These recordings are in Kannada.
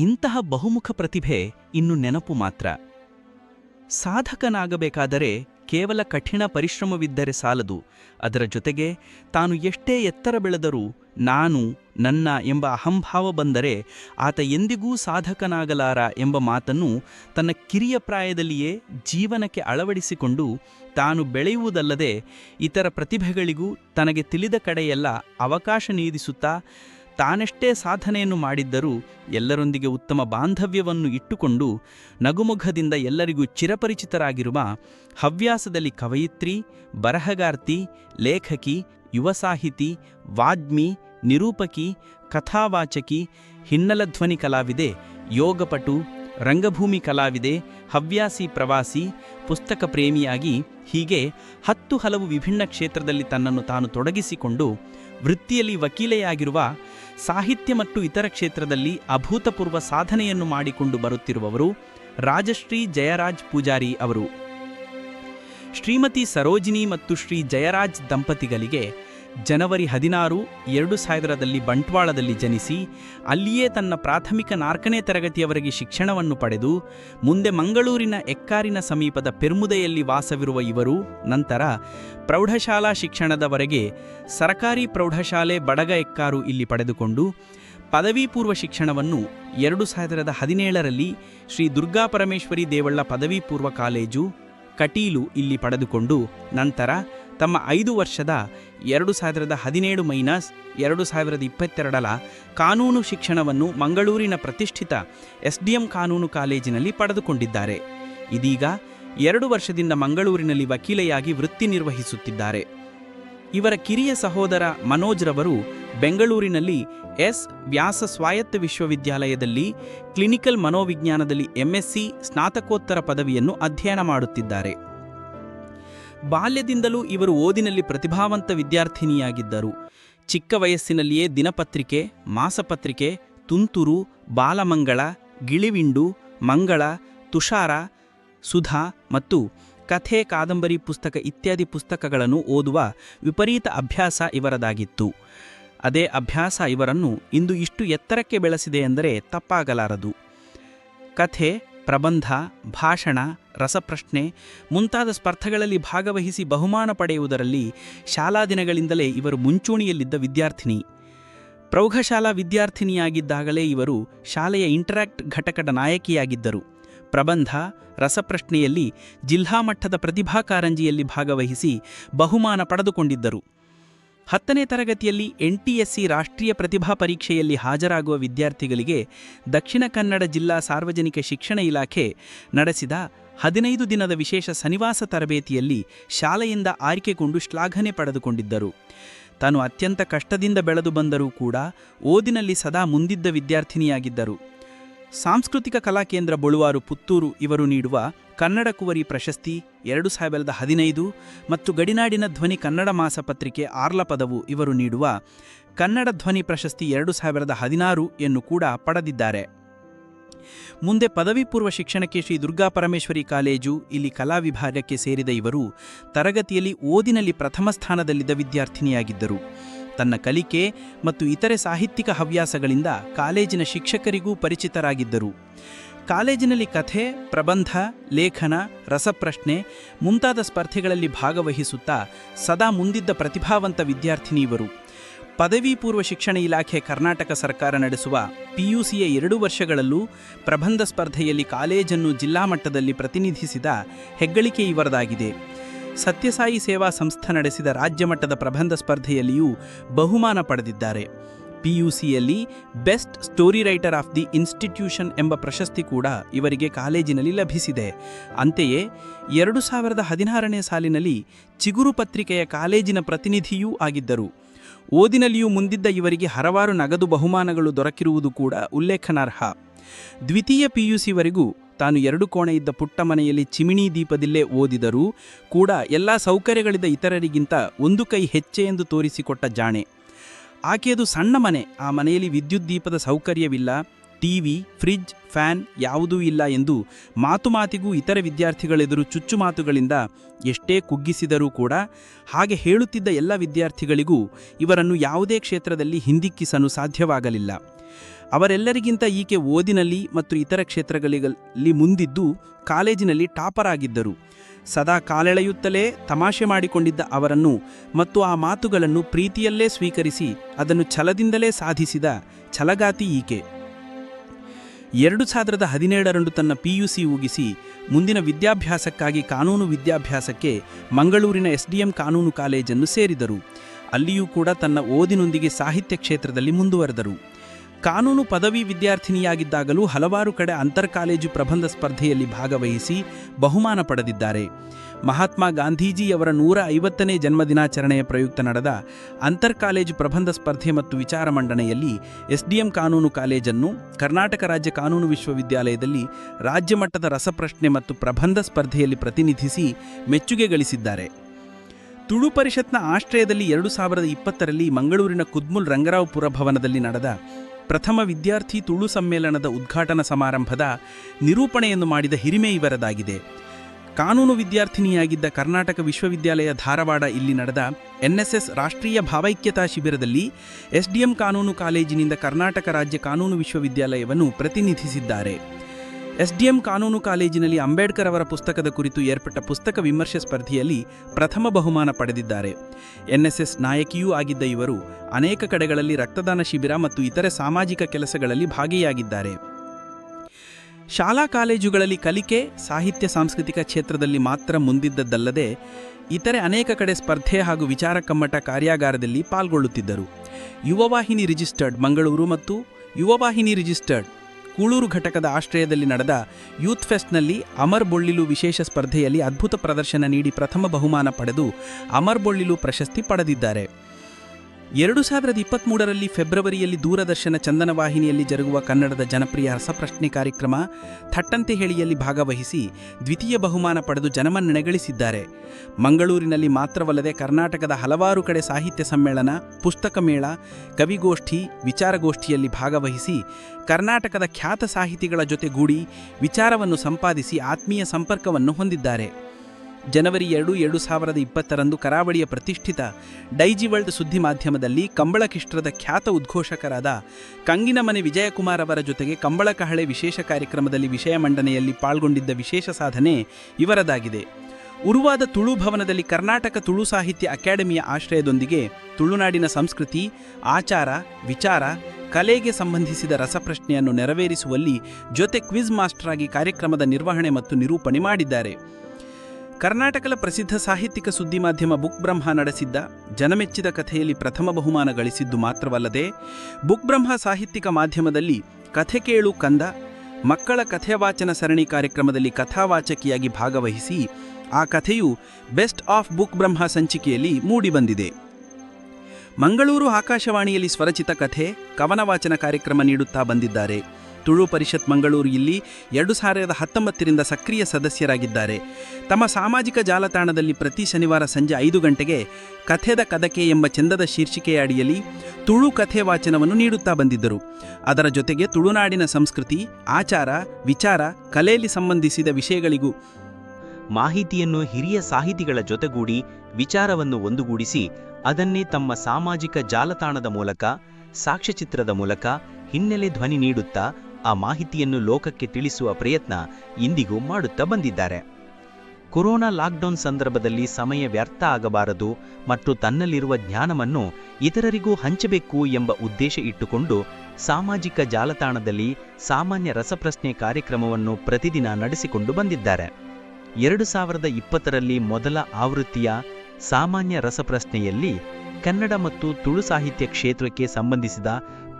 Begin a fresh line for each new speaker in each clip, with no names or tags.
ಇಂತಹ ಬಹುಮುಖ ಪ್ರತಿಭೆ ಇನ್ನು ನೆನಪು ಮಾತ್ರ. ಸಾಧಕನಾಗಬೇಕಾದರೆ ಕೇವಲ ಕಠಿಣ ಪರಿಶ್ರಮವಿದ್ದರೆ ಸಾಲದು. ಅದರ ಜೊತೆಗೆ ತಾನು ಎಷ್ಟೇ ಎತ್ತರ ಬೆಳೆದರೂ ನಾನು, ನನ್ನ ಎಂಬ ಅಹಂಭಾವ ಬಂದರೆ ಆತ ಎಂದಿಗೂ ಸಾಧಕನಾಗಲಾರ ಎಂಬ ಮಾತನ್ನು ತನ್ನ ಕಿರಿಯ ಪ್ರಾಯದಲ್ಲಿಯೇ ಜೀವನಕ್ಕೆ ಅಳವಡಿಸಿಕೊಂಡು ತಾನು ಬೆಳೆಯುವುದಲ್ಲದೆ ಇತರ ಪ್ರತಿಭೆಗಳಿಗೂ ತನಗೆ ತಿಳಿದ ಕಡೆಯೆಲ್ಲ ಅವಕಾಶ ನೀಡಿಸುತ್ತಾ ತಾನೆಷ್ಟೇ ಸಾಧನೆಯನ್ನು ಮಾಡಿದ್ದರೂ ಎಲ್ಲರೊಂದಿಗೆ ಉತ್ತಮ ಬಾಂಧವ್ಯವನ್ನು ಇಟ್ಟುಕೊಂಡು ನಗುಮುಖದಿಂದ ಎಲ್ಲರಿಗೂ ಚಿರಪರಿಚಿತರಾಗಿರುವ ಹವ್ಯಾಸದಲ್ಲಿ ಕವಯಿತ್ರಿ, ಬರಹಗಾರ್ತಿ, ಲೇಖಕಿ, ಯುವ ಸಾಹಿತಿ, ವಾಗ್ಮಿ, ನಿರೂಪಕಿ, ಕಥಾವಾಚಕಿ ಹಿನ್ನೆಲಧ್ವನಿ ಕಲಾವಿದೆ, ಯೋಗಪಟು, ರಂಗಭೂಮಿ ಕಲಾವಿದೆ, ಹವ್ಯಾಸಿ ಪ್ರವಾಸಿ, ಪುಸ್ತಕ ಪ್ರೇಮಿಯಾಗಿ ಹೀಗೆ ಹತ್ತು ಹಲವು ವಿಭಿನ್ನ ಕ್ಷೇತ್ರದಲ್ಲಿ ತನ್ನನ್ನು ತಾನು ತೊಡಗಿಸಿಕೊಂಡು ವೃತ್ತಿಯಲ್ಲಿ ವಕೀಲೆಯಾಗಿರುವ ಸಾಹಿತ್ಯ ಮತ್ತು ಇತರ ಕ್ಷೇತ್ರದಲ್ಲಿ ಅಭೂತಪೂರ್ವ ಸಾಧನೆಯನ್ನು ಮಾಡಿಕೊಂಡು ಬರುತ್ತಿರುವವರು ರಾಜಶ್ರೀ ಜಯರಾಜ್ ಪೂಜಾರಿ ಅವರು. ಶ್ರೀಮತಿ ಸರೋಜಿನಿ ಮತ್ತು ಶ್ರೀ ಜಯರಾಜ್ ದಂಪತಿಗಳಿಗೆ ಜನವರಿ ಹದಿನಾರು, ಎರಡು ಸಾವಿರದಲ್ಲಿ ಬಂಟ್ವಾಳದಲ್ಲಿ ಜನಿಸಿ, ಅಲ್ಲಿಯೇ ತನ್ನ ಪ್ರಾಥಮಿಕ ನಾಲ್ಕನೇ ತರಗತಿಯವರೆಗೆ ಶಿಕ್ಷಣವನ್ನು ಪಡೆದು, ಮುಂದೆ ಮಂಗಳೂರಿನ ಎಕ್ಕಾರಿನ ಸಮೀಪದ ಪೆರ್ಮುದೆಯಲ್ಲಿ ವಾಸವಿರುವ ಇವರು, ನಂತರ ಪ್ರೌಢಶಾಲಾ ಶಿಕ್ಷಣದವರೆಗೆ ಸರಕಾರಿ ಪ್ರೌಢಶಾಲೆ ಬಡಗ ಎಕ್ಕಾರು ಇಲ್ಲಿ ಪಡೆದುಕೊಂಡು ಪದವಿ ಪೂರ್ವ ಶಿಕ್ಷಣವನ್ನು ಎರಡು ಸಾವಿರದ ಹದಿನೇಳರಲ್ಲಿ ಶ್ರೀ ದುರ್ಗಾಪರಮೇಶ್ವರಿ ದೇವಳ್ಳ ಪದವಿ ಪೂರ್ವ ಕಾಲೇಜು, ಕಟೀಲು ಇಲ್ಲಿ ಪಡೆದುಕೊಂಡು, ನಂತರ ತಮ್ಮ ಐದು ವರ್ಷದ ಎರಡು ಸಾವಿರದ ಹದಿನೇಳು ಮೈನಸ್ ಎರಡು ಸಾವಿರದ ಇಪ್ಪತ್ತೆರಡರ ಕಾನೂನು ಶಿಕ್ಷಣವನ್ನು ಮಂಗಳೂರಿನ ಪ್ರತಿಷ್ಠಿತ ಎಸ್ಡಿಎಂ ಕಾನೂನು ಕಾಲೇಜಿನಲ್ಲಿ ಪಡೆದುಕೊಂಡಿದ್ದಾರೆ. ಇದೀಗ ಎರಡು ವರ್ಷದಿಂದ ಮಂಗಳೂರಿನಲ್ಲಿ ವಕೀಲೆಯಾಗಿ ವೃತ್ತಿ ನಿರ್ವಹಿಸುತ್ತಿದ್ದಾರೆ. ಇವರ ಕಿರಿಯ ಸಹೋದರ ಮನೋಜ್ ರವರು ಬೆಂಗಳೂರಿನಲ್ಲಿ ಎಸ್. ವ್ಯಾಸ ಸ್ವಾಯತ್ತ ವಿಶ್ವವಿದ್ಯಾಲಯದಲ್ಲಿ ಕ್ಲಿನಿಕಲ್ ಮನೋವಿಜ್ಞಾನದಲ್ಲಿ ಎಂಎಸ್ಸಿ ಸ್ನಾತಕೋತ್ತರ ಪದವಿಯನ್ನು ಅಧ್ಯಯನ ಮಾಡುತ್ತಿದ್ದಾರೆ. ಬಾಲ್ಯದಿಂದಲೂ ಇವರು ಓದಿನಲ್ಲಿ ಪ್ರತಿಭಾವಂತ ವಿದ್ಯಾರ್ಥಿನಿಯಾಗಿದ್ದರು. ಚಿಕ್ಕ ವಯಸ್ಸಿನಲ್ಲಿಯೇ ದಿನಪತ್ರಿಕೆ, ಮಾಸಪತ್ರಿಕೆ, ತುಂತುರು, ಬಾಲಮಂಗಳ, ಗಿಳಿವಿಂಡು, ಮಂಗಳ, ತುಷಾರ, ಸುಧಾ ಮತ್ತು ಕಥೆ, ಕಾದಂಬರಿ ಪುಸ್ತಕ ಇತ್ಯಾದಿ ಪುಸ್ತಕಗಳನ್ನು ಓದುವ ವಿಪರೀತ ಅಭ್ಯಾಸ ಇವರದಾಗಿತ್ತು. ಅದೇ ಅಭ್ಯಾಸ ಇವರನ್ನು ಇಂದು ಇಷ್ಟು ಎತ್ತರಕ್ಕೆ ಬೆಳೆಸಿದೆ ಎಂದರೆ ತಪ್ಪಾಗಲಾರದು. ಕಥೆ ಪ್ರಬಂಧ, ಭಾಷಣ, ರಸಪ್ರಶ್ನೆ ಮುಂತಾದ ಸ್ಪರ್ಧೆಗಳಲ್ಲಿ ಭಾಗವಹಿಸಿ ಬಹುಮಾನ ಪಡೆಯುವುದರಲ್ಲಿ ಶಾಲಾ ದಿನಗಳಿಂದಲೇ ಇವರು ಮುಂಚೂಣಿಯಲ್ಲಿದ್ದ ವಿದ್ಯಾರ್ಥಿನಿ. ಪ್ರೌಢಶಾಲಾ ವಿದ್ಯಾರ್ಥಿನಿಯಾಗಿದ್ದಾಗಲೇ ಇವರು ಶಾಲೆಯ ಇಂಟರಾಕ್ಟ್ ಘಟಕದ ನಾಯಕಿಯಾಗಿದ್ದರು. ಪ್ರಬಂಧ, ರಸಪ್ರಶ್ನೆಯಲ್ಲಿ ಜಿಲ್ಲಾ ಮಟ್ಟದ ಪ್ರತಿಭಾ ಕಾರಂಜಿಯಲ್ಲಿ ಭಾಗವಹಿಸಿ ಬಹುಮಾನ ಪಡೆದುಕೊಂಡಿದ್ದರು. ಹತ್ತನೇ ತರಗತಿಯಲ್ಲಿ ಎನ್ಟಿಎಸ್ಸಿ ರಾಷ್ಟ್ರೀಯ ಪ್ರತಿಭಾ ಪರೀಕ್ಷೆಯಲ್ಲಿ ಹಾಜರಾಗುವ ವಿದ್ಯಾರ್ಥಿಗಳಿಗೆ ದಕ್ಷಿಣ ಕನ್ನಡ ಜಿಲ್ಲಾ ಸಾರ್ವಜನಿಕ ಶಿಕ್ಷಣ ಇಲಾಖೆ ನಡೆಸಿದ ಹದಿನೈದು ದಿನದ ವಿಶೇಷ ಸನಿವಾಸ ತರಬೇತಿಯಲ್ಲಿ ಶಾಲೆಯಿಂದ ಆಯ್ಕೆಗೊಂಡು ಶ್ಲಾಘನೆ ಪಡೆದುಕೊಂಡಿದ್ದರು. ತಾನು ಅತ್ಯಂತ ಕಷ್ಟದಿಂದ ಬೆಳೆದು ಬಂದರೂ ಕೂಡ ಓದಿನಲ್ಲಿ ಸದಾ ಮುಂದಿದ್ದ ವಿದ್ಯಾರ್ಥಿನಿಯಾಗಿದ್ದರು. ಸಾಂಸ್ಕೃತಿಕ ಕಲಾ ಕೇಂದ್ರ ಬೊಳುವಾರು ಪುತ್ತೂರು ಇವರು ನೀಡುವ ಕನ್ನಡ ಕುವರಿ ಪ್ರಶಸ್ತಿ ಎರಡು ಸಾವಿರದ ಹದಿನೈದು ಮತ್ತು ಗಡಿನಾಡಿನ ಧ್ವನಿ ಕನ್ನಡ ಮಾಸಪತ್ರಿಕೆ ಆರ್ಲ ಪದವು ಇವರು ನೀಡುವ ಕನ್ನಡ ಧ್ವನಿ ಪ್ರಶಸ್ತಿ ಎರಡು ಸಾವಿರದ ಹದಿನಾರು ಎನ್ನು ಕೂಡ ಪಡೆದಿದ್ದಾರೆ. ಮುಂದೆ ಪದವಿ ಪೂರ್ವ ಶಿಕ್ಷಣಕ್ಕೆ ಶ್ರೀ ದುರ್ಗಾ ಪರಮೇಶ್ವರಿ ಕಾಲೇಜು, ಇಲ್ಲಿ ಕಲಾ ವಿಭಾಗಕ್ಕೆ ಸೇರಿದ ಇವರು ತರಗತಿಯಲ್ಲಿ ಓದಿನಲ್ಲಿ ಪ್ರಥಮ ಸ್ಥಾನದಲ್ಲಿದ್ದ ವಿದ್ಯಾರ್ಥಿನಿಯಾಗಿದ್ದರು. ತನ್ನ ಕಲಿಕೆ ಮತ್ತು ಇತರೆ ಸಾಹಿತ್ಯಿಕ ಹವ್ಯಾಸಗಳಿಂದ ಕಾಲೇಜಿನ ಶಿಕ್ಷಕರಿಗೂ ಪರಿಚಿತರಾಗಿದ್ದರು. ಕಾಲೇಜಿನಲ್ಲಿ ಕಥೆ, ಪ್ರಬಂಧ, ಲೇಖನ, ರಸಪ್ರಶ್ನೆ ಮುಂತಾದ ಸ್ಪರ್ಧೆಗಳಲ್ಲಿ ಭಾಗವಹಿಸುತ್ತಾ ಸದಾ ಮುಂದಿದ್ದ ಪ್ರತಿಭಾವಂತ ವಿದ್ಯಾರ್ಥಿನಿ ಇವರು. ಪದವಿ ಪೂರ್ವ ಶಿಕ್ಷಣ ಇಲಾಖೆ ಕರ್ನಾಟಕ ಸರ್ಕಾರ ನಡೆಸುವ ಪಿಯುಸಿಯ ಎರಡು ವರ್ಷಗಳಲ್ಲೂ ಪ್ರಬಂಧ ಸ್ಪರ್ಧೆಯಲ್ಲಿ ಕಾಲೇಜನ್ನು ಜಿಲ್ಲಾ ಮಟ್ಟದಲ್ಲಿ ಪ್ರತಿನಿಧಿಸಿದ ಹೆಗ್ಗಳಿಕೆ ಇವರದಾಗಿದೆ. ಸತ್ಯಸಾಯಿ ಸೇವಾ ಸಂಸ್ಥೆ ನಡೆಸಿದ ರಾಜ್ಯ ಮಟ್ಟದ ಪ್ರಬಂಧ ಸ್ಪರ್ಧೆಯಲ್ಲಿಯೂ ಬಹುಮಾನ ಪಡೆದಿದ್ದಾರೆ. ಪಿಯುಸಿಯಲ್ಲಿ best story writer of the institution ಎಂಬ ಪ್ರಶಸ್ತಿ ಕೂಡ ಇವರಿಗೆ ಕಾಲೇಜಿನಲ್ಲಿ ಲಭಿಸಿದೆ. ಅಂತೆಯೇ, ಎರಡು ಸಾವಿರದ ಹದಿನಾರನೇ ಸಾಲಿನಲ್ಲಿ ಚಿಗುರು ಪತ್ರಿಕೆಯ ಕಾಲೇಜಿನ ಪ್ರತಿನಿಧಿಯೂ ಆಗಿದ್ದರು. ಓದಿನಲ್ಲಿಯೂ ಮುಂದಿದ್ದ ಇವರಿಗೆ ಹಲವಾರು ನಗದು ಬಹುಮಾನಗಳು ದೊರಕಿರುವುದು ಕೂಡ ಉಲ್ಲೇಖನಾರ್ಹ. ದ್ವಿತೀಯ ಪಿಯುಸಿವರೆಗೂ ತಾನು ಎರಡು ಕೋಣೆ ಇದ್ದ ಪುಟ್ಟ ಮನೆಯಲ್ಲಿ ಚಿಮಿಣಿ ದೀಪದಲ್ಲೇ ಓದಿದರೂ ಕೂಡ ಎಲ್ಲ ಸೌಕರ್ಯಗಳಿದ್ದ ಇತರರಿಗಿಂತ ಒಂದು ಕೈ ಹೆಚ್ಚೆ ಎಂದು ತೋರಿಸಿಕೊಟ್ಟ ಜಾಣೆ. ಆಕೆಯದು ಸಣ್ಣ ಮನೆ, ಆ ಮನೆಯಲ್ಲಿ ವಿದ್ಯುತ್ ದೀಪದ ಸೌಕರ್ಯವಿಲ್ಲ, ಟಿವಿ ಫ್ರಿಜ್ ಫ್ಯಾನ್ ಯಾವುದೂ ಇಲ್ಲ ಎಂದು ಮಾತು ಮಾತಿಗೂ ಇತರ ವಿದ್ಯಾರ್ಥಿಗಳೆದುರು ಚುಚ್ಚು ಮಾತುಗಳಿಂದ ಎಷ್ಟೇ ಕುಗ್ಗಿಸಿದರೂ ಕೂಡ ಹಾಗೆ ಹೇಳುತ್ತಿದ್ದ ಎಲ್ಲ ವಿದ್ಯಾರ್ಥಿಗಳಿಗೂ ಇವರನ್ನು ಯಾವುದೇ ಕ್ಷೇತ್ರದಲ್ಲಿ ಹಿಂದಿಕ್ಕಿಸಲು ಸಾಧ್ಯವಾಗಲಿಲ್ಲ. ಅವರೆಲ್ಲರಿಗಿಂತ ಈಕೆ ಓದಿನಲ್ಲಿ ಮತ್ತು ಇತರ ಕ್ಷೇತ್ರಗಳಲ್ಲಿ ಮುಂದಿದ್ದು ಕಾಲೇಜಿನಲ್ಲಿ ಟಾಪರ್ ಆಗಿದ್ದರು. ಸದಾ ಕಾಲೆಳೆಯುತ್ತಲೇ ತಮಾಷೆ ಮಾಡಿಕೊಂಡಿದ್ದ ಅವರನ್ನು ಮತ್ತು ಆ ಮಾತುಗಳನ್ನು ಪ್ರೀತಿಯಲ್ಲೇ ಸ್ವೀಕರಿಸಿ ಅದನ್ನು ಛಲದಿಂದಲೇ ಸಾಧಿಸಿದ ಛಲಗಾತಿ ಈಕೆ. ಎರಡು ಸಾವಿರದ ಹದಿನೇಳರಂದು ತನ್ನ ಪಿಯುಸಿ ಉಗಿಸಿ ಮುಂದಿನ ವಿದ್ಯಾಭ್ಯಾಸಕ್ಕಾಗಿ ಕಾನೂನು ವಿದ್ಯಾಭ್ಯಾಸಕ್ಕೆ ಮಂಗಳೂರಿನ ಎಸ್ಡಿಎಂ ಕಾನೂನು ಕಾಲೇಜನ್ನು ಸೇರಿದರು. ಅಲ್ಲಿಯೂ ಕೂಡ ತನ್ನ ಓದಿನೊಂದಿಗೆ ಸಾಹಿತ್ಯ ಕ್ಷೇತ್ರದಲ್ಲಿ ಮುಂದುವರೆದರು. ಕಾನೂನು ಪದವಿ ವಿದ್ಯಾರ್ಥಿನಿಯಾಗಿದ್ದಾಗಲೂ ಹಲವಾರು ಕಡೆ ಅಂತರ್ ಕಾಲೇಜು ಪ್ರಬಂಧ ಸ್ಪರ್ಧೆಯಲ್ಲಿ ಭಾಗವಹಿಸಿ ಬಹುಮಾನ ಪಡೆದಿದ್ದಾರೆ. ಮಹಾತ್ಮ ಗಾಂಧೀಜಿಯವರ ನೂರ ಐವತ್ತನೇ ಜನ್ಮದಿನಾಚರಣೆಯ ಪ್ರಯುಕ್ತ ನಡೆದ ಅಂತರ್ ಕಾಲೇಜು ಪ್ರಬಂಧ ಸ್ಪರ್ಧೆ ಮತ್ತು ವಿಚಾರ ಮಂಡನೆಯಲ್ಲಿ ಎಸ್ಡಿಎಂ ಕಾನೂನು ಕಾಲೇಜನ್ನು, ಕರ್ನಾಟಕ ರಾಜ್ಯ ಕಾನೂನು ವಿಶ್ವವಿದ್ಯಾಲಯದಲ್ಲಿ ರಾಜ್ಯ ಮಟ್ಟದ ರಸಪ್ರಶ್ನೆ ಮತ್ತು ಪ್ರಬಂಧ ಸ್ಪರ್ಧೆಯಲ್ಲಿ ಪ್ರತಿನಿಧಿಸಿ ಮೆಚ್ಚುಗೆ ಗಳಿಸಿದ್ದಾರೆ ತುಳು ಪರಿಷತ್ನ ಆಶ್ರಯದಲ್ಲಿ ಎರಡು ಸಾವಿರದ ಇಪ್ಪತ್ತರಲ್ಲಿ ಮಂಗಳೂರಿನ ಕುದ್ಮುಲ್ ರಂಗರಾವ್ ಭವನದಲ್ಲಿ ನಡೆದ ಪ್ರಥಮ ವಿದ್ಯಾರ್ಥಿ ತುಳು ಸಮ್ಮೇಳನದ ಉದ್ಘಾಟನಾ ಸಮಾರಂಭದ ನಿರೂಪಣೆಯನ್ನು ಮಾಡಿದ ಹಿರಿಮೆ ಇವರದಾಗಿದೆ. ಕಾನೂನು ವಿದ್ಯಾರ್ಥಿನಿಯಾಗಿದ್ದ ಕರ್ನಾಟಕ ವಿಶ್ವವಿದ್ಯಾಲಯ ಧಾರವಾಡ ಇಲ್ಲಿ ನಡೆದ ಎನ್ಎಸ್ಎಸ್ ರಾಷ್ಟ್ರೀಯ ಭಾವೈಕ್ಯತಾ ಶಿಬಿರದಲ್ಲಿ ಎಸ್ಡಿಎಂ ಕಾನೂನು ಕಾಲೇಜಿನಿಂದ ಕರ್ನಾಟಕ ರಾಜ್ಯ ಕಾನೂನು ವಿಶ್ವವಿದ್ಯಾಲಯವನ್ನು ಪ್ರತಿನಿಧಿಸಿದ್ದಾರೆ. ಎಸ್ಡಿಎಂ ಕಾನೂನು ಕಾಲೇಜಿನಲ್ಲಿ ಅಂಬೇಡ್ಕರ್ ಅವರ ಪುಸ್ತಕದ ಕುರಿತು ಏರ್ಪಟ್ಟ ಪುಸ್ತಕ ವಿಮರ್ಶೆ ಸ್ಪರ್ಧೆಯಲ್ಲಿ ಪ್ರಥಮ ಬಹುಮಾನ ಪಡೆದಿದ್ದಾರೆ. ಎನ್ಎಸ್ಎಸ್ ನಾಯಕಿಯೂ ಆಗಿದ್ದ ಇವರು ಅನೇಕ ಕಡೆಗಳಲ್ಲಿ ರಕ್ತದಾನ ಶಿಬಿರ ಮತ್ತು ಇತರೆ ಸಾಮಾಜಿಕ ಕೆಲಸಗಳಲ್ಲಿ ಭಾಗಿಯಾಗಿದ್ದಾರೆ. ಶಾಲಾ ಕಾಲೇಜುಗಳಲ್ಲಿ ಕಲಿಕೆ, ಸಾಹಿತ್ಯ, ಸಾಂಸ್ಕೃತಿಕ ಕ್ಷೇತ್ರದಲ್ಲಿ ಮಾತ್ರ ಮುಂದಿದ್ದದ್ದಲ್ಲದೆ ಇತರೆ ಅನೇಕ ಕಡೆ ಸ್ಪರ್ಧೆ ಹಾಗೂ ವಿಚಾರ ಕಮ್ಮಟ ಕಾರ್ಯಾಗಾರದಲ್ಲಿ ಪಾಲ್ಗೊಳ್ಳುತ್ತಿದ್ದರು. ಯುವವಾಹಿನಿ ರಿಜಿಸ್ಟರ್ಡ್, ಮಂಗಳೂರು ಮತ್ತು ಯುವವಾಹಿನಿ ರಿಜಿಸ್ಟರ್ಡ್ ಕೂಳೂರು ಘಟಕದ ಆಶ್ರಯದಲ್ಲಿ ನಡೆದ ಯೂತ್ ಫೆಸ್ಟ್ನಲ್ಲಿ ಅಮರ್ ಬೊಳ್ಳಿಲು ವಿಶೇಷ ಸ್ಪರ್ಧೆಯಲ್ಲಿ ಅದ್ಭುತ ಪ್ರದರ್ಶನ ನೀಡಿ ಪ್ರಥಮ ಬಹುಮಾನ ಪಡೆದು ಅಮರ್ ಬೊಳ್ಳಿಲು ಪ್ರಶಸ್ತಿ ಪಡೆದಿದ್ದಾರೆ. ಎರಡು ಸಾವಿರದ ಇಪ್ಪತ್ತ್ಮೂರರಲ್ಲಿ ಫೆಬ್ರವರಿಯಲ್ಲಿ ದೂರದರ್ಶನ ಚಂದನ ವಾಹಿನಿಯಲ್ಲಿ ಜರುಗುವ ಕನ್ನಡದ ಜನಪ್ರಿಯ ರಸಪ್ರಶ್ನೆ ಕಾರ್ಯಕ್ರಮ ಥಟ್ಟಂತೆ ಹೇಳಿಯಲ್ಲಿ ಭಾಗವಹಿಸಿ ದ್ವಿತೀಯ ಬಹುಮಾನ ಪಡೆದು ಜನಮನ್ನಣೆಗಳಿಸಿದ್ದಾರೆ. ಮಂಗಳೂರಿನಲ್ಲಿ ಮಾತ್ರವಲ್ಲದೆ ಕರ್ನಾಟಕದ ಹಲವಾರು ಕಡೆ ಸಾಹಿತ್ಯ ಸಮ್ಮೇಳನ, ಪುಸ್ತಕ ಮೇಳ, ಕವಿಗೋಷ್ಠಿ, ವಿಚಾರಗೋಷ್ಠಿಯಲ್ಲಿ ಭಾಗವಹಿಸಿ ಕರ್ನಾಟಕದ ಖ್ಯಾತ ಸಾಹಿತಿಗಳ ಜೊತೆಗೂಡಿ ವಿಚಾರವನ್ನು ಸಂಪಾದಿಸಿ ಆತ್ಮೀಯ ಸಂಪರ್ಕವನ್ನು ಹೊಂದಿದ್ದಾರೆ. ಜನವರಿ ಎರಡು ಎರಡು ಸಾವಿರದ ಇಪ್ಪತ್ತರಂದು ಕರಾವಳಿಯ ಪ್ರತಿಷ್ಠಿತ ಡೈಜಿ ವರ್ಲ್ಡ್ ಸುದ್ದಿ ಮಾಧ್ಯಮದಲ್ಲಿ ಕಂಬಳಕಿಷ್ಟ್ರದ ಖ್ಯಾತ ಉದ್ಘೋಷಕರಾದ ಕಂಗಿನಮನೆ ವಿಜಯಕುಮಾರ್ ಅವರ ಜೊತೆಗೆ ಕಂಬಳ ಕಹಳೆ ವಿಶೇಷ ಕಾರ್ಯಕ್ರಮದಲ್ಲಿ ವಿಷಯ ಮಂಡನೆಯಲ್ಲಿ ಪಾಲ್ಗೊಂಡಿದ್ದ ವಿಶೇಷ ಸಾಧನೆ ಇವರದಾಗಿದೆ. ಉರುವಾದ ತುಳು ಭವನದಲ್ಲಿ ಕರ್ನಾಟಕ ತುಳು ಸಾಹಿತ್ಯ ಅಕಾಡೆಮಿಯ ಆಶ್ರಯದೊಂದಿಗೆ ತುಳುನಾಡಿನ ಸಂಸ್ಕೃತಿ, ಆಚಾರ, ವಿಚಾರ, ಕಲೆಗೆ ಸಂಬಂಧಿಸಿದ ರಸಪ್ರಶ್ನೆಯನ್ನು ನೆರವೇರಿಸುವಲ್ಲಿ ಜೊತೆ ಕ್ವಿಜ್ ಮಾಸ್ಟರ್ ಆಗಿ ಕಾರ್ಯಕ್ರಮದ ನಿರ್ವಹಣೆ ಮತ್ತು ನಿರೂಪಣೆ ಮಾಡಿದ್ದಾರೆ. ಕರ್ನಾಟಕದ ಪ್ರಸಿದ್ಧ ಸಾಹಿತ್ಯಿಕ ಸುದ್ದಿ ಮಾಧ್ಯಮ ಬುಕ್ ಬ್ರಹ್ಮ ನಡೆಸಿದ್ದ ಜನಮೆಚ್ಚಿದ ಕಥೆಯಲ್ಲಿ ಪ್ರಥಮ ಬಹುಮಾನ ಗಳಿಸಿದ್ದು ಮಾತ್ರವಲ್ಲದೆ, ಬುಕ್ ಬ್ರಹ್ಮ ಸಾಹಿತ್ಯಿಕ ಮಾಧ್ಯಮದಲ್ಲಿ ಕಥೆ ಕೇಳು ಕಂದ, ಮಕ್ಕಳ ಕಥೆ ವಾಚನ ಸರಣಿ ಕಾರ್ಯಕ್ರಮದಲ್ಲಿ ಕಥಾವಾಚಕಿಯಾಗಿ ಭಾಗವಹಿಸಿ, ಆ ಕಥೆಯು ಬೆಸ್ಟ್ ಆಫ್ ಬುಕ್ ಬ್ರಹ್ಮ ಸಂಚಿಕೆಯಲ್ಲಿ ಮೂಡಿಬಂದಿದೆ ಮಂಗಳೂರು ಆಕಾಶವಾಣಿಯಲ್ಲಿ ಸ್ವರಚಿತ ಕಥೆ ಕವನ ವಾಚನ ಕಾರ್ಯಕ್ರಮ ನೀಡುತ್ತಾ ಬಂದಿದ್ದಾರೆ. ತುಳು ಪರಿಷತ್ ಮಂಗಳೂರು ಇಲ್ಲಿ ಎರಡು ಸಾವಿರದ ಹತ್ತೊಂಬತ್ತರಿಂದ ಸಕ್ರಿಯ ಸದಸ್ಯರಾಗಿದ್ದಾರೆ. ತಮ್ಮ ಸಾಮಾಜಿಕ ಜಾಲತಾಣದಲ್ಲಿ ಪ್ರತಿ ಶನಿವಾರ ಸಂಜೆ ಐದು ಗಂಟೆಗೆ ಕಥೆದ ಕದಕೆ ಎಂಬ ಚಂದದ ಶೀರ್ಷಿಕೆಯ ಅಡಿಯಲ್ಲಿ ತುಳು ಕಥೆ ವಾಚನವನ್ನು ನೀಡುತ್ತಾ ಬಂದಿದ್ದರು. ಅದರ ಜೊತೆಗೆ ತುಳುನಾಡಿನ ಸಂಸ್ಕೃತಿ, ಆಚಾರ, ವಿಚಾರ, ಕಲೆಯಲ್ಲಿ ಸಂಬಂಧಿಸಿದ ವಿಷಯಗಳಿಗೂ
ಮಾಹಿತಿಯನ್ನು ಹಿರಿಯ ಸಾಹಿತಿಗಳ ಜೊತೆಗೂಡಿ ವಿಚಾರವನ್ನು ಒಂದುಗೂಡಿಸಿ ಅದನ್ನೇ ತಮ್ಮ ಸಾಮಾಜಿಕ ಜಾಲತಾಣದ ಮೂಲಕ, ಸಾಕ್ಷ್ಯಚಿತ್ರದ ಮೂಲಕ ಹಿನ್ನೆಲೆ ಧ್ವನಿ ನೀಡುತ್ತಾ ಆ ಮಾಹಿತಿಯನ್ನು ಲೋಕಕ್ಕೆ ತಿಳಿಸುವ ಪ್ರಯತ್ನ ಇಂದಿಗೂ ಮಾಡುತ್ತಾ ಬಂದಿದ್ದಾರೆ. ಕೊರೋನಾ ಲಾಕ್ಡೌನ್ ಸಂದರ್ಭದಲ್ಲಿ ಸಮಯ ವ್ಯರ್ಥ ಆಗಬಾರದು ಮತ್ತು ತನ್ನಲ್ಲಿರುವ ಜ್ಞಾನವನ್ನು ಇತರರಿಗೂ ಹಂಚಬೇಕು ಎಂಬ ಉದ್ದೇಶ ಇಟ್ಟುಕೊಂಡು ಸಾಮಾಜಿಕ ಜಾಲತಾಣದಲ್ಲಿ ಸಾಮಾನ್ಯ ರಸಪ್ರಶ್ನೆ ಕಾರ್ಯಕ್ರಮವನ್ನು ಪ್ರತಿದಿನ ನಡೆಸಿಕೊಂಡು ಬಂದಿದ್ದಾರೆ. ಎರಡು ಸಾವಿರದ ಇಪ್ಪತ್ತರಲ್ಲಿ ಮೊದಲ ಆವೃತ್ತಿಯ ಸಾಮಾನ್ಯ ರಸಪ್ರಶ್ನೆಯಲ್ಲಿ ಕನ್ನಡ ಮತ್ತು ತುಳು ಸಾಹಿತ್ಯ ಕ್ಷೇತ್ರಕ್ಕೆ ಸಂಬಂಧಿಸಿದ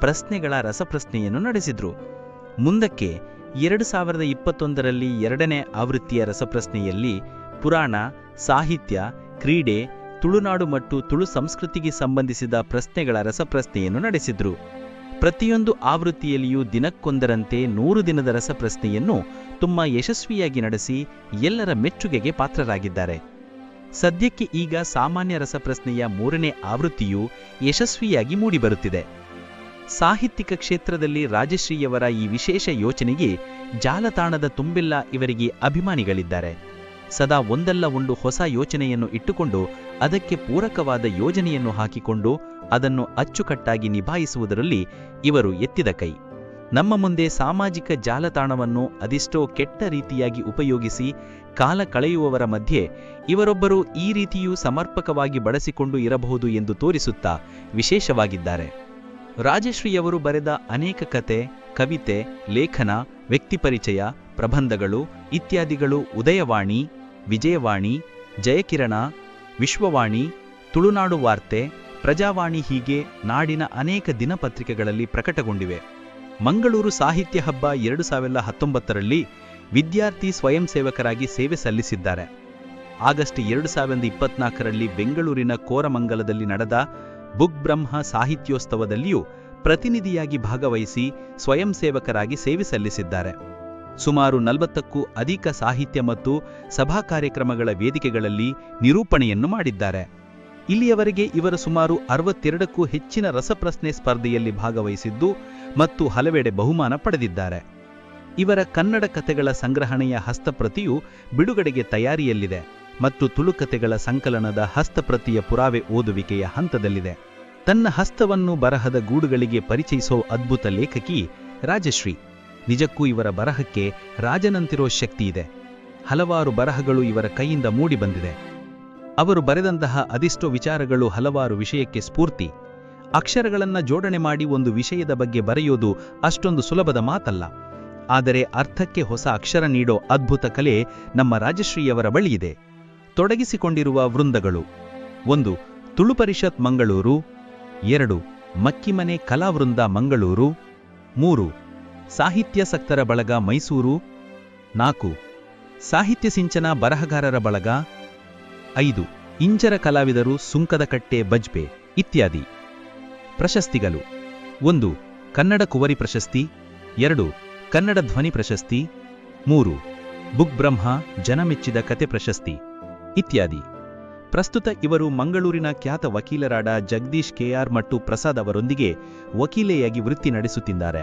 ಪ್ರಶ್ನೆಗಳ ರಸಪ್ರಶ್ನೆಯನ್ನು ನಡೆಸಿದ್ರು. ಮುಂದಕ್ಕೆ ಎರಡು ಸಾವಿರದ ಇಪ್ಪತ್ತೊಂದರಲ್ಲಿ ಎರಡನೇ ಆವೃತ್ತಿಯ ರಸಪ್ರಶ್ನೆಯಲ್ಲಿ ಪುರಾಣ, ಸಾಹಿತ್ಯ, ಕ್ರೀಡೆ, ತುಳುನಾಡು ಮತ್ತು ತುಳು ಸಂಸ್ಕೃತಿಗೆ ಸಂಬಂಧಿಸಿದ ಪ್ರಶ್ನೆಗಳ ರಸಪ್ರಶ್ನೆಯನ್ನು ನಡೆಸಿದ್ರು. ಪ್ರತಿಯೊಂದು ಆವೃತ್ತಿಯಲ್ಲಿಯೂ ದಿನಕ್ಕೊಂದರಂತೆ ನೂರು ದಿನದ ರಸಪ್ರಶ್ನೆಯನ್ನು ತುಂಬ ಯಶಸ್ವಿಯಾಗಿ ನಡೆಸಿ ಎಲ್ಲರ ಮೆಚ್ಚುಗೆಗೆ ಪಾತ್ರರಾಗಿದ್ದಾರೆ. ಸದ್ಯಕ್ಕೆ ಈಗ ಸಾಮಾನ್ಯ ರಸಪ್ರಶ್ನೆಯ ಮೂರನೇ ಆವೃತ್ತಿಯು ಯಶಸ್ವಿಯಾಗಿ ಮೂಡಿಬರುತ್ತಿದೆ. ಸಾಹಿತ್ಯಿಕ ಕ್ಷೇತ್ರದಲ್ಲಿ ರಾಜಶ್ರೀಯವರ ಈ ವಿಶೇಷ ಯೋಚನೆಗೆ ಜಾಲತಾಣದ ತುಂಬೆಲ್ಲ ಇವರಿಗೆ ಅಭಿಮಾನಿಗಳಿದ್ದಾರೆ. ಸದಾ ಒಂದಲ್ಲ ಒಂದು ಹೊಸ ಯೋಚನೆಯನ್ನು ಇಟ್ಟುಕೊಂಡು ಅದಕ್ಕೆ ಪೂರಕವಾದ ಯೋಜನೆಯನ್ನು ಹಾಕಿಕೊಂಡು ಅದನ್ನು ಅಚ್ಚುಕಟ್ಟಾಗಿ ನಿಭಾಯಿಸುವುದರಲ್ಲಿ ಇವರು ಎತ್ತಿದ ಕೈ. ನಮ್ಮ ಮುಂದೆ ಸಾಮಾಜಿಕ ಜಾಲತಾಣವನ್ನು ಅದೆಷ್ಟೋ ಕೆಟ್ಟ ರೀತಿಯಾಗಿ ಉಪಯೋಗಿಸಿ ಕಾಲ ಕಳೆಯುವವರ ಮಧ್ಯೆ ಇವರೊಬ್ಬರು ಈ ರೀತಿಯೂ ಸಮರ್ಪಕವಾಗಿ ಬಳಸಿಕೊಂಡು ಇರಬಹುದು ಎಂದು ತೋರಿಸುತ್ತಾ ವಿಶೇಷವಾಗಿದ್ದಾರೆ. ರಾಜಶ್ರೀಯವರು ಬರೆದ ಅನೇಕ ಕತೆ, ಕವಿತೆ, ಲೇಖನ ವ್ಯಕ್ತಿಪರಿಚಯ ಪ್ರಬಂಧಗಳು, ಇತ್ಯಾದಿಗಳು ಉದಯವಾಣಿ, ವಿಜಯವಾಣಿ, ಜಯಕಿರಣ, ವಿಶ್ವವಾಣಿ, ತುಳುನಾಡು ವಾರ್ತೆ, ಪ್ರಜಾವಾಣಿ ಹೀಗೆ ನಾಡಿನ ಅನೇಕ ದಿನಪತ್ರಿಕೆಗಳಲ್ಲಿ ಪ್ರಕಟಗೊಂಡಿವೆ. ಮಂಗಳೂರು ಸಾಹಿತ್ಯ ಹಬ್ಬ ಎರಡು ಸಾವಿರದ ಹತ್ತೊಂಬತ್ತರಲ್ಲಿ ವಿದ್ಯಾರ್ಥಿ ಸ್ವಯಂ ಸೇವಕರಾಗಿ ಸೇವೆ ಸಲ್ಲಿಸಿದ್ದಾರೆ. ಆಗಸ್ಟ್ ಎರಡು ಸಾವಿರದ ಇಪ್ಪತ್ನಾಲ್ಕರಲ್ಲಿ ಬೆಂಗಳೂರಿನ ಕೋರಮಂಗಲದಲ್ಲಿ ನಡೆದ ಬುಕ್ ಬ್ರಹ್ಮ ಸಾಹಿತ್ಯೋತ್ಸವದಲ್ಲಿಯೂ ಪ್ರತಿನಿಧಿಯಾಗಿ ಭಾಗವಹಿಸಿ ಸ್ವಯಂ ಸೇವಕರಾಗಿ ಸೇವೆ ಸಲ್ಲಿಸಿದ್ದಾರೆ. ಸುಮಾರು ನಲವತ್ತಕ್ಕೂ ಅಧಿಕ ಸಾಹಿತ್ಯ ಮತ್ತು ಸಭಾ ಕಾರ್ಯಕ್ರಮಗಳ ವೇದಿಕೆಗಳಲ್ಲಿ ನಿರೂಪಣೆಯನ್ನು ಮಾಡಿದ್ದಾರೆ. ಇಲ್ಲಿಯವರೆಗೆ ಇವರ ಸುಮಾರು ಅರವತ್ತೆರಡಕ್ಕೂ ಹೆಚ್ಚಿನ ರಸಪ್ರಶ್ನೆ ಸ್ಪರ್ಧೆಯಲ್ಲಿ ಭಾಗವಹಿಸಿದ್ದು ಮತ್ತು ಹಲವೆಡೆ ಬಹುಮಾನ ಪಡೆದಿದ್ದಾರೆ. ಇವರ ಕನ್ನಡ ಕಥೆಗಳ ಸಂಗ್ರಹಣೆಯ ಹಸ್ತಪ್ರತಿಯು ಬಿಡುಗಡೆಗೆ ತಯಾರಿಯಲ್ಲಿದೆ. ಮತ್ತು ತುಳುಕತೆಗಳ ಸಂಕಲನದ ಹಸ್ತಪ್ರತಿಯ ಪುರಾವೆ ಓದುವಿಕೆಯ ಹಂತದಲ್ಲಿದೆ. ತನ್ನ ಹಸ್ತವನ್ನು ಬರಹದ ಗೂಡುಗಳಿಗೆ ಪರಿಚಯಿಸೋ ಅದ್ಭುತ ಲೇಖಕಿ ರಾಜಶ್ರೀ. ನಿಜಕ್ಕೂ ಇವರ ಬರಹಕ್ಕೆ ರಾಜನಂತಿರೋ ಶಕ್ತಿ ಇದೆ. ಹಲವಾರು ಬರಹಗಳು ಇವರ ಕೈಯಿಂದ ಮೂಡಿಬಂದಿದೆ ಅವರು ಬರೆದಂತಹ ಅದೆಷ್ಟೋ ವಿಚಾರಗಳು ಹಲವಾರು ವಿಷಯಕ್ಕೆ ಸ್ಫೂರ್ತಿ. ಅಕ್ಷರಗಳನ್ನ ಜೋಡಣೆ ಮಾಡಿ ಒಂದು ವಿಷಯದ ಬಗ್ಗೆ ಬರೆಯೋದು ಅಷ್ಟೊಂದು ಸುಲಭದ ಮಾತಲ್ಲ. ಆದರೆ ಅರ್ಥಕ್ಕೆ ಹೊಸ ಅಕ್ಷರ ನೀಡೋ ಅದ್ಭುತ ಕಲೆ ನಮ್ಮ ರಾಜಶ್ರೀಯವರ ಬಳಿಯಿದೆ ತೊಡಗಿಸಿಕೊಂಡಿರುವ ವೃಂದಗಳು. ಒಂದು, ತುಳು ಪರಿಷತ್ ಮಂಗಳೂರು. ಎರಡು, ಮಕ್ಕಿಮನೆ ಕಲಾವೃಂದ ಮಂಗಳೂರು. ಮೂರು ಸಾಹಿತ್ಯಾಸಕ್ತರ ಬಳಗ ಮೈಸೂರು. ನಾಲ್ಕು, ಸಾಹಿತ್ಯ ಸಿಂಚನ ಬರಹಗಾರರ ಬಳಗ. ಐದು ಇಂಜರ ಕಲಾವಿದರು ಸುಂಕದಕಟ್ಟೆ ಬಜ್ಪೆ, ಇತ್ಯಾದಿ. ಪ್ರಶಸ್ತಿಗಳು. ಒಂದು, ಕನ್ನಡ ಕುವರಿ ಪ್ರಶಸ್ತಿ. ಎರಡು, ಕನ್ನಡ ಧ್ವನಿ ಪ್ರಶಸ್ತಿ. ಮೂರು, ಬುಕ್ ಬ್ರಹ್ಮ ಜನಮೆಚ್ಚಿದ ಕತೆ ಪ್ರಶಸ್ತಿ. ಇತ್ಯಾದಿ. ಪ್ರಸ್ತುತ ಇವರು ಮಂಗಳೂರಿನ ಖ್ಯಾತ ವಕೀಲರಾದ ಜಗದೀಶ್ ಕೆಆರ್ ಮತ್ತು ಪ್ರಸಾದ್ ಅವರೊಂದಿಗೆ ವಕೀಲೆಯಾಗಿ ವೃತ್ತಿ ನಡೆಸುತ್ತಿದ್ದಾರೆ.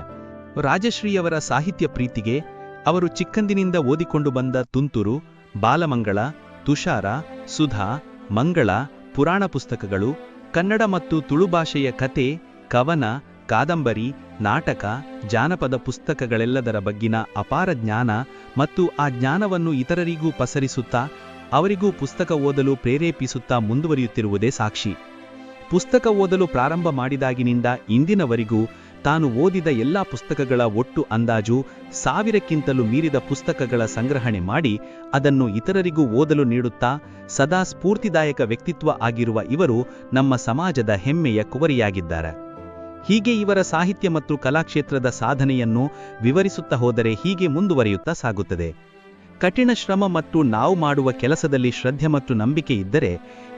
ರಾಜಶ್ರೀಯವರ ಸಾಹಿತ್ಯ ಪ್ರೀತಿಗೆ ಅವರು ಚಿಕ್ಕಂದಿನಿಂದ ಓದಿಕೊಂಡು ಬಂದ ತುಂತುರು, ಬಾಲಮಂಗಳ, ತುಷಾರ, ಸುಧಾ, ಮಂಗಳ, ಪುರಾಣ ಪುಸ್ತಕಗಳು, ಕನ್ನಡ ಮತ್ತು ತುಳು ಭಾಷೆಯ ಕತೆ, ಕವನ, ಕಾದಂಬರಿ, ನಾಟಕ, ಜಾನಪದ ಪುಸ್ತಕಗಳೆಲ್ಲದರ ಬಗ್ಗಿನ ಅಪಾರ ಜ್ಞಾನ ಮತ್ತು ಆ ಜ್ಞಾನವನ್ನು ಇತರರಿಗೂ ಪಸರಿಸುತ್ತಾ ಅವರಿಗೂ ಪುಸ್ತಕ ಓದಲು ಪ್ರೇರೇಪಿಸುತ್ತಾ ಮುಂದುವರಿಯುತ್ತಿರುವುದೇ ಸಾಕ್ಷಿ. ಪುಸ್ತಕ ಓದಲು ಪ್ರಾರಂಭ ಮಾಡಿದಾಗಿನಿಂದ ಇಂದಿನವರೆಗೂ ತಾನು ಓದಿದ ಎಲ್ಲಾ ಪುಸ್ತಕಗಳ ಒಟ್ಟು ಅಂದಾಜು ಸಾವಿರಕ್ಕಿಂತಲೂ ಮೀರಿದ ಪುಸ್ತಕಗಳ ಸಂಗ್ರಹಣೆ ಮಾಡಿ ಅದನ್ನು ಇತರರಿಗೂ ಓದಲು ನೀಡುತ್ತಾ ಸದಾ ಸ್ಫೂರ್ತಿದಾಯಕ ವ್ಯಕ್ತಿತ್ವ ಆಗಿರುವ ಇವರು ನಮ್ಮ ಸಮಾಜದ ಹೆಮ್ಮೆಯ ಕುವರಿಯಾಗಿದ್ದಾರೆ. ಹೀಗೆ ಇವರ ಸಾಹಿತ್ಯ ಮತ್ತು ಕಲಾಕ್ಷೇತ್ರದ ಸಾಧನೆಯನ್ನು ವಿವರಿಸುತ್ತಾ ಹೋದರೆ ಹೀಗೆ ಮುಂದುವರಿಯುತ್ತಾ ಸಾಗುತ್ತದೆ. ಕಠಿಣ ಶ್ರಮ ಮತ್ತು ನಾವು ಮಾಡುವ ಕೆಲಸದಲ್ಲಿ ಶ್ರದ್ಧೆ ಮತ್ತು ನಂಬಿಕೆ ಇದ್ದರೆ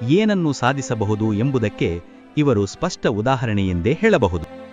ಏನನ್ನು ಸಾಧಿಸಬಹುದು ಎಂಬುದಕ್ಕೆ ಇವರು ಸ್ಪಷ್ಟ ಉದಾಹರಣೆಯೆಂದೇ ಹೇಳಬಹುದು.